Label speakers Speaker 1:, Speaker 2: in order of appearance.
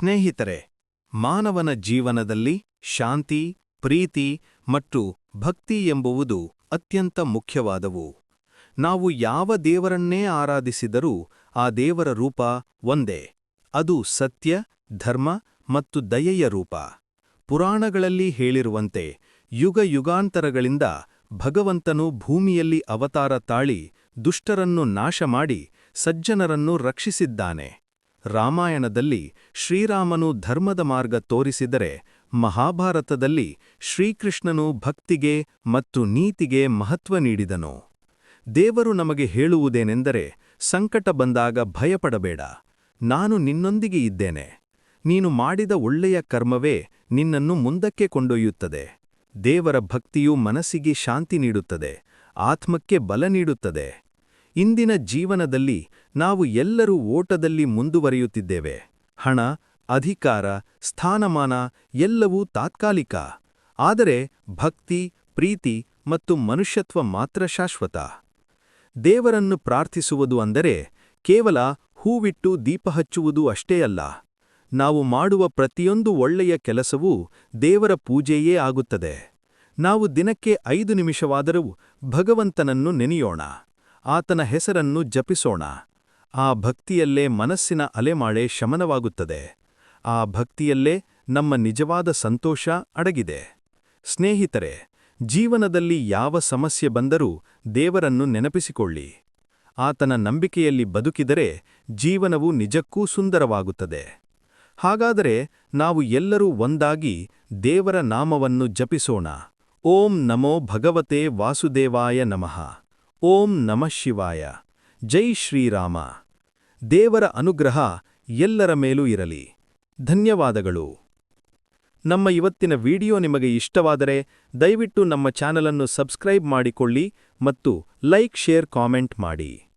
Speaker 1: ಸ್ನೇಹಿತರೆ, ಮಾನವನ ಜೀವನದಲ್ಲಿ ಶಾಂತಿ, ಪ್ರೀತಿ ಮತ್ತು ಭಕ್ತಿ ಎಂಬುವುದು ಅತ್ಯಂತ ಮುಖ್ಯವಾದವು. ನಾವು ಯಾವ ದೇವರನ್ನೇ ಆರಾಧಿಸಿದರೂ ಆ ದೇವರ ರೂಪ ಒಂದೇ. ಅದು ಸತ್ಯ, ಧರ್ಮ ಮತ್ತು ದಯೆಯ ರೂಪ. ಪುರಾಣಗಳಲ್ಲಿ ಹೇಳಿರುವಂತೆ ಯುಗ ಯುಗಾಂತರಗಳಿಂದ ಭಗವಂತನು ಭೂಮಿಯಲ್ಲಿ ಅವತಾರ ತಾಳಿ ದುಷ್ಟರನ್ನು ನಾಶ ಮಾಡಿ ಸಜ್ಜನರನ್ನು ರಕ್ಷಿಸಿದ್ದಾನೆ. ರಾಮಾಯಣದಲ್ಲಿ ಶ್ರೀರಾಮನು ಧರ್ಮದ ಮಾರ್ಗ ತೋರಿಸಿದರೆ ಮಹಾಭಾರತದಲ್ಲಿ ಶ್ರೀಕೃಷ್ಣನು ಭಕ್ತಿಗೆ ಮತ್ತು ನೀತಿಗೆ ಮಹತ್ವ ನೀಡಿದನು. ದೇವರು ನಮಗೆ ಹೇಳುವುದೇನೆಂದರೆ, ಸಂಕಟ ಬಂದಾಗ ಭಯಪಡಬೇಡ. ನಾನು ನಿನ್ನೊಂದಿಗೆ ಇದ್ದೇನೆ. ನೀನು ಮಾಡಿದ ಒಳ್ಳೆಯ ಕರ್ಮವೇ ನಿನ್ನನ್ನು ಮುಂದಕ್ಕೆ ಕೊಂಡೊಯ್ಯುತ್ತದೆ. ದೇವರ ಭಕ್ತಿಯು ಮನಸ್ಸಿಗೆ ಶಾಂತಿ ನೀಡುತ್ತದೆ. ಆತ್ಮಕ್ಕೆ ಬಲ ನೀಡುತ್ತದೆ. ಇಂದಿನ ಜೀವನದಲ್ಲಿ ನಾವು ಎಲ್ಲರೂ ಓಟದಲ್ಲಿ ಮುಂದುವರಿಯುತ್ತಿದ್ದೇವೆ. ಹಣ, ಅಧಿಕಾರ, ಸ್ಥಾನಮಾನ ಎಲ್ಲವೂ ತಾತ್ಕಾಲಿಕ. ಆದರೆ ಭಕ್ತಿ, ಪ್ರೀತಿ ಮತ್ತು ಮನುಷ್ಯತ್ವ ಮಾತ್ರ ಶಾಶ್ವತ. ದೇವರನ್ನು ಪ್ರಾರ್ಥಿಸುವುದು ಅಂದರೆ ಕೇವಲ ಹೂವಿಟ್ಟು ದೀಪ ಹಚ್ಚುವುದು ಅಷ್ಟೇ ಅಲ್ಲ. ನಾವು ಮಾಡುವ ಪ್ರತಿಯೊಂದು ಒಳ್ಳೆಯ ಕೆಲಸವೂ ದೇವರ ಪೂಜೆಯೇ ಆಗುತ್ತದೆ. ನಾವು ದಿನಕ್ಕೆ ಐದು ನಿಮಿಷವಾದರೂ ಭಗವಂತನನ್ನು ನೆನೆಯೋಣ. ಆತನ ಹೆಸರನ್ನು ಜಪಿಸೋಣ. ಆ ಭಕ್ತಿಯಲ್ಲೇ ಮನಸ್ಸಿನ ಅಲೆಮಾಳೆ ಶಮನವಾಗುತ್ತದೆ. ಆ ಭಕ್ತಿಯಲ್ಲೇ ನಮ್ಮ ನಿಜವಾದ ಸಂತೋಷ ಅಡಗಿದೆ. ಸ್ನೇಹಿತರೆ, ಜೀವನದಲ್ಲಿ ಯಾವ ಸಮಸ್ಯೆ ಬಂದರೂ ದೇವರನ್ನು ನೆನಪಿಸಿಕೊಳ್ಳಿ. ಆತನ ನಂಬಿಕೆಯಲ್ಲಿ ಬದುಕಿದರೆ ಜೀವನವು ನಿಜಕ್ಕೂ ಸುಂದರವಾಗುತ್ತದೆ. ಹಾಗಾದರೆ ನಾವು ಎಲ್ಲರೂ ಒಂದಾಗಿ ದೇವರ ನಾಮವನ್ನು ಜಪಿಸೋಣ. ಓಂ ನಮೋ ಭಗವತೆ ವಾಸುದೇವಾಯ ನಮಃ. ಓಂ ನಮಃ ಶಿವಾಯ. ಜೈ ಶ್ರೀರಾಮ. ದೇವರ ಅನುಗ್ರಹ ಎಲ್ಲರ ಮೇಲೂ ಇರಲಿ. ಧನ್ಯವಾದಗಳು. ನಮ್ಮ ಇವತ್ತಿನ ವಿಡಿಯೋ ನಿಮಗೆ ಇಷ್ಟವಾದರೆ ದಯವಿಟ್ಟು ನಮ್ಮ ಚಾನಲನ್ನು ಸಬ್ಸ್ಕ್ರೈಬ್ ಮಾಡಿಕೊಳ್ಳಿ ಮತ್ತು ಲೈಕ್, ಶೇರ್, ಕಾಮೆಂಟ್ ಮಾಡಿ.